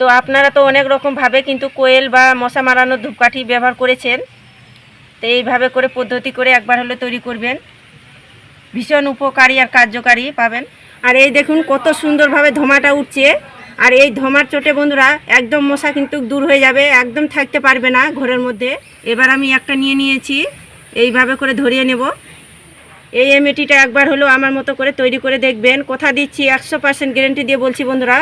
তো আপনারা তো অনেক রকমভাবে কিন্তু কোয়েল বা মশা মারানোর ধূপকাঠি ব্যবহার করেছেন। তো এইভাবে করে পদ্ধতি করে একবার হলে তৈরি করবেন। ভীষণ উপকারী আর কার্যকারী পাবেন। আর এই দেখুন কত সুন্দরভাবে ধোমাটা উঠছে। আর এই ধোঁয়ার চোটে বন্ধুরা একদম মশা কিন্তু দূর হয়ে যাবে, একদম থাকতে পারবে না ঘরের মধ্যে। এবার আমি একটা নিয়ে নিয়েছি, এইভাবে করে ধরিয়ে নেব। এই এমএটিটা একবার হলো আমার মতো করে তৈরি করে দেখবেন। কথা দিচ্ছি একশো পার্সেন্ট গ্যারেন্টি দিয়ে বলছি বন্ধুরা।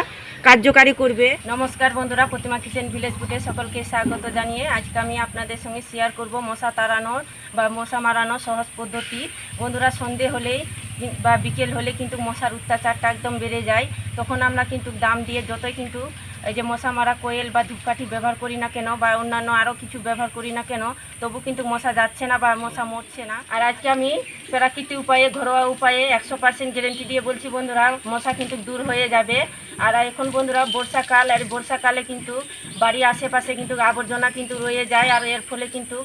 কার্যকারী করবে। নমস্কার বন্ধুরা, প্রতিমা কিচেন ভিলেজ ফুটে সকলকে স্বাগত জানিয়ে আজকে আমি আপনাদের সঙ্গে শেয়ার করব মশা তাড়ানোর বা মশা মারানোর সহজ পদ্ধতি। বন্ধুরা, সন্ধে হলেই বা বিকেল হলে কিন্তু মশার অত্যাচারটা একদম বেড়ে যায়। তখন আমরা কিন্তু দাম দিয়ে যতই কিন্তু এই যে মশা মারা কোয়েল বা ধূপকাঠি ব্যবহার করি না কেন বা অন্যান্য আরও কিছু ব্যবহার করি না কেন, তবু কিন্তু মশা যাচ্ছে না বা মশা মরছে না। আর আজকে আমি প্রাকৃতিক উপায়ে, ঘরোয়া উপায়ে একশো পার্সেন্ট গ্যারেন্টি দিয়ে বলছি বন্ধুরা, মশা কিন্তু দূর হয়ে যাবে। আর এখন বন্ধুরা, বর্ষাকাল, আর বর্ষাকালে কিন্তু বাড়ির আশেপাশে কিন্তু আবর্জনা কিন্তু রয়ে যায়, আর এর ফলে কিন্তু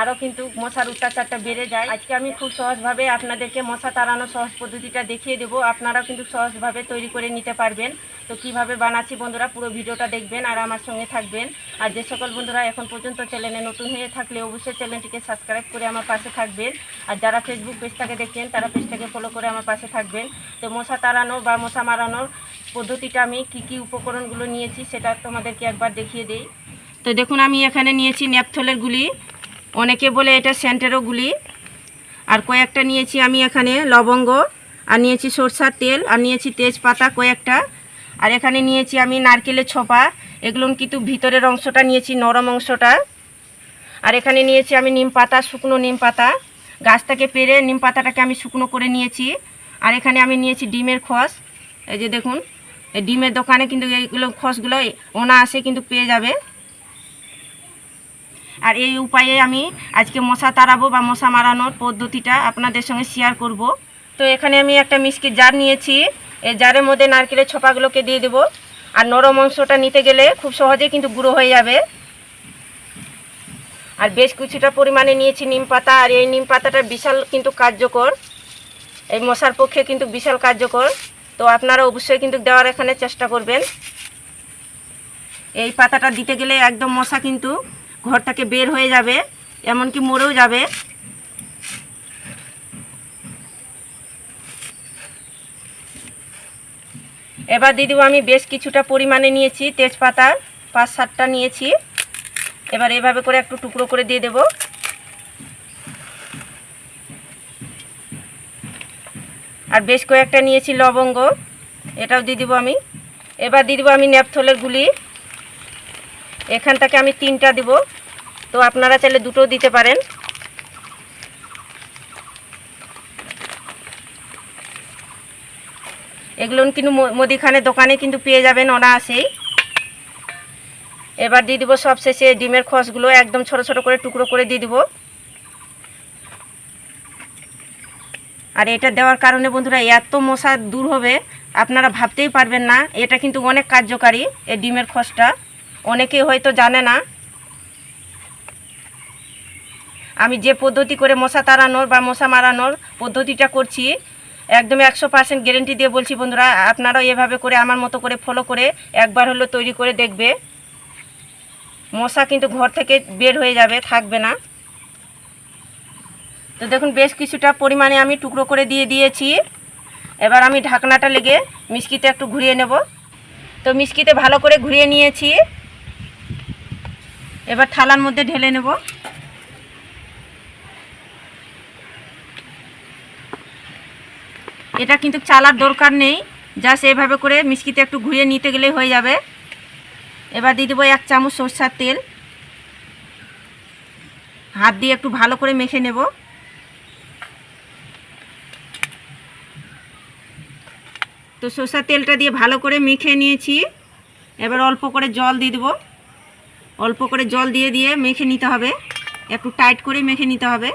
আরও কিন্তু মশার অত্যাচারটা বেড়ে যায়। আজকে আমি খুব সহজভাবে আপনাদেরকে মশা তাড়ানোর সহজ পদ্ধতিটা দেখিয়ে দেবো। আপনারাও কিন্তু সহজভাবে তৈরি করে নিতে পারবেন। তো কীভাবে বানাচ্ছি বন্ধুরা, পুরো ভিডিওটা দেখবেন আর আমার সঙ্গে থাকবেন। আর যে সকল বন্ধুরা এখন পর্যন্ত চ্যানেলে নতুন হয়ে থাকলে অবশ্যই চ্যানেলটিকে সাবস্ক্রাইব করে আমার পাশে থাকবেন। আর যারা ফেসবুক পেজটাকে দেখছেন, তারা পেজটাকে ফলো করে আমার পাশে থাকবেন। তো মশা তাড়ানো বা মশা মারানোর পদ্ধতিটা আমি কি কি উপকরণগুলো নিয়েছি, সেটা তোমাদেরকে একবার দেখিয়ে দিই। তো দেখুন, আমি এখানে নিয়েছি ন্যাপথলের গুলি। অনেকে বলে এটা স্যান্টেরো গুলি। আর কয়েকটা নিয়েছি আমি এখানে লবঙ্গ, আর নিয়েছি সরষার তেল, আর নিয়েছি তেজপাতা কয়েকটা। আর এখানে নিয়েছি আমি নারকেলের ছোপা, এগুলো কিন্তু ভিতরের অংশটা নিয়েছি, নরম অংশটা। আর এখানে নিয়েছি আমি নিম পাতা, শুকনো নিম পাতা। গাছ থেকে পেরে নিম পাতাটাকে আমি শুকনো করে নিয়েছি। আর এখানে আমি নিয়েছি ডিমের খস। এই যে দেখুন ডিমের দোকানে কিন্তু এইগুলো খসগুলো অনায়াসে কিন্তু পেয়ে যাবে। আর এই উপায়ে আমি আজকে মশা তাড়াবো বা মশা মারানোর পদ্ধতিটা আপনাদের সঙ্গে শেয়ার করব। তো এখানে আমি একটা মিষ্টির জার নিয়েছি। এই জারের মধ্যে নারকেলের ছোপাগুলোকে দিয়ে দেবো। আর নরম অংশটা নিতে গেলে খুব সহজে কিন্তু গুঁড়ো হয়ে যাবে। আর বেশ কিছুটা পরিমাণে নিয়েছি নিম পাতা। আর এই নিম পাতাটা বিশাল কিন্তু কার্যকর। এই মশার পক্ষে কিন্তু বিশাল কার্যকর। তো আপনারা অবশ্যই কিন্তু দেওয়ার এখানে চেষ্টা করবেন। এই পাতাটা দিতে গেলে একদম মশা কিন্তু ঘর থেকে বের হয়ে যাবে, এমনকি মরেও যাবে। এবার দিয়ে দেবো আমি বেশ কিছুটা পরিমাণে নিয়েছি তেজপাতা, পাঁচ সাতটা নিয়েছি। এবার এভাবে করে একটু টুকরো করে দিয়ে দেব। আর বেশ কয়েকটা নিয়েছি লবঙ্গ, এটাও দিয়ে দেবো আমি। এবার দিয়ে দেবো আমি ন্যাপথলের গুলি এখান থেকে আমি তিনটা দিব। তো আপনারা চাইলে দুটো দিতে পারেন। এগুলো কিন্তু ম- মুদিখানের দোকানে কিন্তু পেয়ে যাবেন অনায়াসেই। এবার দিয়ে দিব সব শেষে ডিমের খসগুলো একদম ছোট ছোট করে টুকরো করে দিয়ে দিব। আর এটা দেওয়ার কারণে বন্ধুরা এত মশা দূর হবে, আপনারা ভাবতেই পারবেন না। এটা কিন্তু অনেক কার্যকারী, এই ডিমের খসটা। অনেকেই হয়তো জানে না। আমি যে পদ্ধতি করে মশা তাড়ানোর বা মশা মারানোর পদ্ধতিটা করছি একদম একশো পার্সেন্ট গ্যারেন্টি দিয়ে বলছি বন্ধুরা, আপনারাও এভাবে করে আমার মতো করে ফলো করে একবার হলো তৈরি করে দেখবে। মশা কিন্তু ঘর থেকে বের হয়ে যাবে, থাকবে না। তো দেখুন, বেশ কিছুটা পরিমাণে আমি টুকরো করে দিয়ে দিয়েছি। এবার আমি ঢাকনাটা লেগে মিষ্কিতে একটু ঘুরিয়ে নেব। তো মিষ্কিতে ভালো করে ঘুরিয়ে নিয়েছি। এবার থালার মধ্যে ঢেলে নেব। এটা কিন্তু চালার দরকার নেই, জাস্ট এভাবে করে মিষ্কিতে একটু ঘুরিয়ে নিতে গেলে হয়ে যাবে। এবার দিয়ে দেবো এক চামচ সরষার তেল। হাত দিয়ে একটু ভালো করে মেখে নেব। তো সরষার তেলটা দিয়ে ভালো করে মেখে নিয়েছি। এবার অল্প করে জল দিয়ে দেবো। অল্প করে জল দিয়ে দিয়ে মেখে নিতে হবে। একটু টাইট করে মেখে নিতে হবে।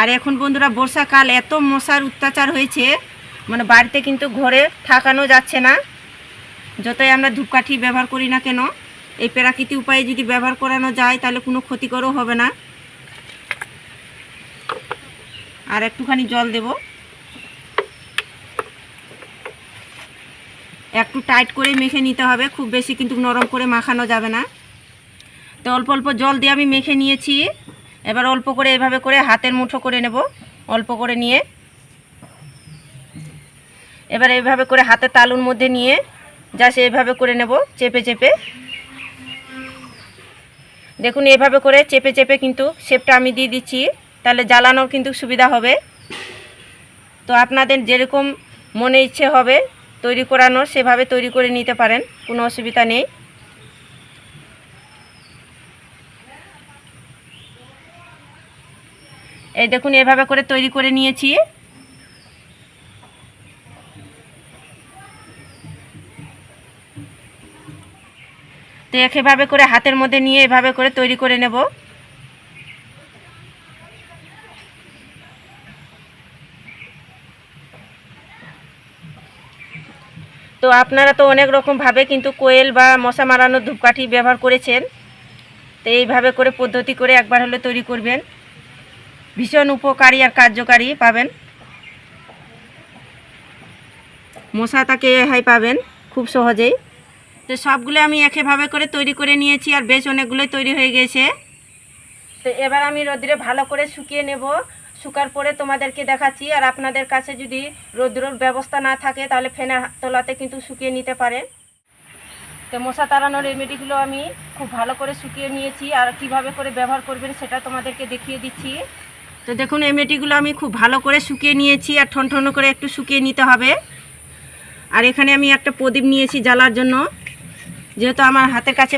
আর এখন বন্ধুরা, বর্ষাকাল, এত মশার অত্যাচার হয়েছে। মানে বাড়িতে কিন্তু ঘরে থাকানো যাচ্ছে না। যতই আমরা ধূপকাঠি ব্যবহার করি না কেন, এই প্রাকৃতিক উপায়ে যদি ব্যবহার করানো যায়, তাহলে কোনো ক্ষতিকরও হবে না। আর একটুখানি জল দেব। একটু টাইট করে মেখে নিতে হবে, খুব বেশি কিন্তু নরম করে মাখানো যাবে না। তো অল্প অল্প জল দিয়ে আমি মেখে নিয়েছি। এবার অল্প করে এভাবে করে হাতের মুঠো করে নেব, অল্প করে নিয়ে। এবার এইভাবে করে হাতে তালুর মধ্যে নিয়ে জাস্ট এইভাবে করে নেব, চেপে চেপে। দেখুন, এভাবে করে চেপে চেপে কিন্তু শেপটা আমি দিয়ে দিচ্ছি, তাহলে জ্বালানোর কিন্তু সুবিধা হবে। তো আপনাদের যেরকম মনে ইচ্ছে হবে তৈরি করানোর সেভাবে তৈরি করে নিতে পারেন, কোনো অসুবিধা নেই। এই দেখুন, এভাবে করে তৈরি করে নিয়েছি। তো এভাবে করে হাতের মধ্যে নিয়ে এভাবে করে তৈরি করে নেব। তো আপনারা তো অনেক রকমভাবে কিন্তু কোয়েল বা মশা মারানোর ধূপকাঠি ব্যবহার করেছেন। তো এইভাবে করে পদ্ধতি করে একবার হলে তৈরি করবেন। ভীষণ উপকারী আর কার্যকারী পাবেন। মশা তাকে হাই পাবেন খুব সহজেই। তো সবগুলো আমি একেভাবে করে তৈরি করে নিয়েছি আর বেশ অনেকগুলোই তৈরি হয়ে গেছে। তো এবার আমি রোদ্রে ভালো করে শুকিয়ে নেব। শুকার পরে তোমাদেরকে দেখাচ্ছি, আর আপনাদের কাছে যদি রৌদ্রর ব্যবস্থা না থাকে, তাহলে ফ্যানের তলাতে কিন্তু শুকিয়ে নিতে পারেন তো মশা তাড়ানোর রেমেডিগুলো আমি খুব ভালো করে শুকিয়ে নিয়েছি, আর কীভাবে করে ব্যবহার করবেন সেটা তোমাদেরকে দেখিয়ে দিচ্ছি। তো দেখুন রেমেডিগুলো আমি খুব ভালো করে শুকিয়ে নিয়েছি, আর ঠন ঠন করে একটু শুকিয়ে নিতে হবে। আর এখানে আমি একটা প্রদীপ নিয়েছি জ্বালার জন্য, যেহেতু আমার হাতের কাছে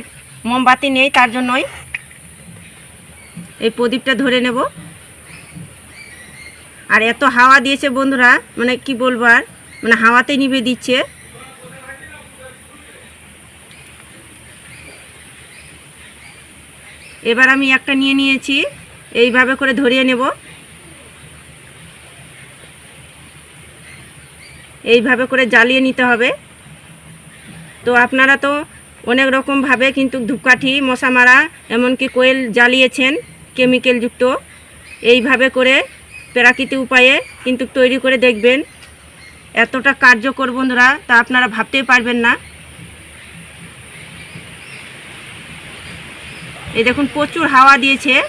মোমবাতি নেই, তার জন্যই। এই প্রদীপটা ধরে নেব। আর এত হাওয়া দিয়েছে বন্ধুরা মানে কি বলব আর মানে হাওয়াতে নিভে দিচ্ছে। এবার আমি একটা নিয়ে নিয়েছি, এইভাবে করে ধরিয়ে নেব। এইভাবে করে জ্বালিয়ে নিতে হবে। তো আপনারা তো অনেক রকমভাবে কিন্তু ধূপকাঠি মশা মারা এমনকি কোয়েল জ্বালিয়েছেন কেমিক্যালযুক্ত এইভাবে করে প্রাকৃতিক উপায়ে কিন্তু তৈরি করে দেখবেন। এতটা কার্যকর বন্ধুরা, তা আপনারা ভাবতেই পারবেন না। এই দেখুন, প্রচুর হাওয়া দিয়েছে।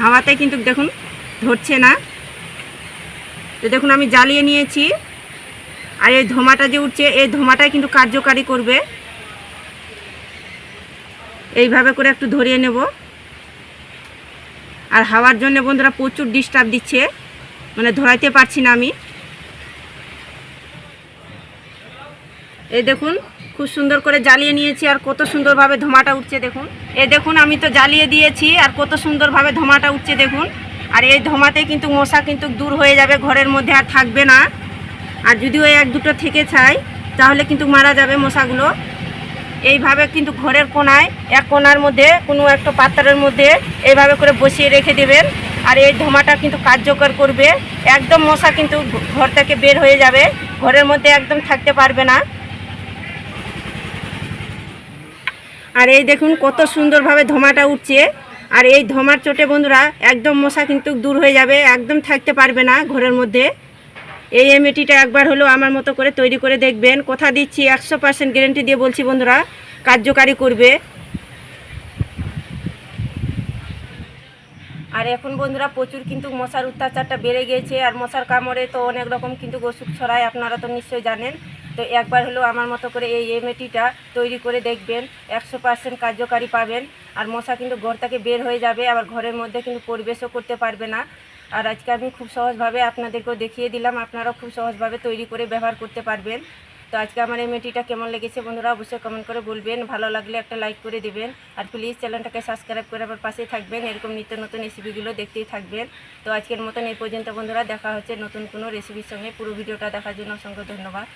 হাওয়াতে কিন্তু দেখুন, ধরছে না। তো দেখুন, আমি জ্বালিয়ে নিয়েছি। আর এই ধোঁয়াটা যে উঠছে, এই ধোঁয়াটাই কিন্তু কার্যকারী করবে। এইভাবে করে একটু ধরিয়ে নেব। আর হাওয়ার জন্য বন্ধুরা প্রচুর ডিস্টার্ব দিচ্ছে। মানে ধরাইতে পারছি না আমি। এই দেখুন, খুব সুন্দর করে জ্বালিয়ে নিয়েছি আর কত সুন্দরভাবে ধোঁয়াটা উঠছে দেখুন। এই দেখুন, আমি তো জ্বালিয়ে দিয়েছি আর কত সুন্দরভাবে ধোঁয়াটা উঠছে দেখুন। আর এই ধোঁয়াতে কিন্তু মশা কিন্তু দূর হয়ে যাবে ঘরের মধ্যে আর থাকবে না। আর যদি ওই এক দুটো থেকে চাই, তাহলে কিন্তু মারা যাবে মশাগুলো। এইভাবে কিন্তু ঘরের কোনায়, এক কোনার মধ্যে, কোনো একটা পাত্রের মধ্যে এইভাবে করে বসিয়ে রেখে দেবেন। আর এই ধোঁয়াটা কিন্তু কার্যকর করবে। একদম মশা কিন্তু ঘর থেকে বের হয়ে যাবে। ঘরের মধ্যে একদম থাকতে পারবে না। আর এই দেখুন কত সুন্দরভাবে ধোঁয়াটা উঠছে। আর এই ধোঁয়ার চোটে বন্ধুরা একদম মশা কিন্তু দূর হয়ে যাবে, একদম থাকতে পারবে না ঘরের মধ্যে। এই এমএটিটা একবার হলো আমার মতো করে তৈরি করে দেখবেন। কথা দিচ্ছি একশো পার্সেন্ট গ্যারেন্টি দিয়ে বলছি বন্ধুরা, কার্যকারী করবে। আর এখন বন্ধুরা প্রচুর কিন্তু মশার অত্যাচারটা বেড়ে গিয়েছে আর মশার কামড়ে তো অনেক রকম কিন্তু ওষুধ ছড়ায়, আপনারা তো নিশ্চয়ই জানেন। তো একবার হলেও আমার মতো করে এই এমএটিটা তৈরি করে দেখবেন, একশো পার্সেন্ট কার্যকারী পাবেন, আর মশা কিন্তু ঘর থেকে বের হয়ে যাবে, আবার ঘরের মধ্যে কিন্তু পরিবেশও করতে পারবে না। আর আজকে আমি খুব সহজভাবে আপনাদেরকেও দেখিয়ে দিলাম, আপনারাও খুব সহজভাবে তৈরি করে ব্যবহার করতে পারবেন। তো আজকে আমার এই মেয়েটিটা কেমন লেগেছে বন্ধুরা অবশ্যই কমেন্ট করে বলবেন। ভালো লাগলে একটা লাইক করে দেবেন। আর প্লিজ চ্যানেলটাকে সাবস্ক্রাইব করে আমার পাশেই থাকবেন। এরকম নিত্য নতুন রেসিপিগুলো দেখতেই থাকবেন। তো আজকের মতন এই পর্যন্ত বন্ধুরা, দেখা হচ্ছে নতুন কোনো রেসিপির সঙ্গে। পুরো ভিডিওটা দেখার জন্য অসংখ্য ধন্যবাদ।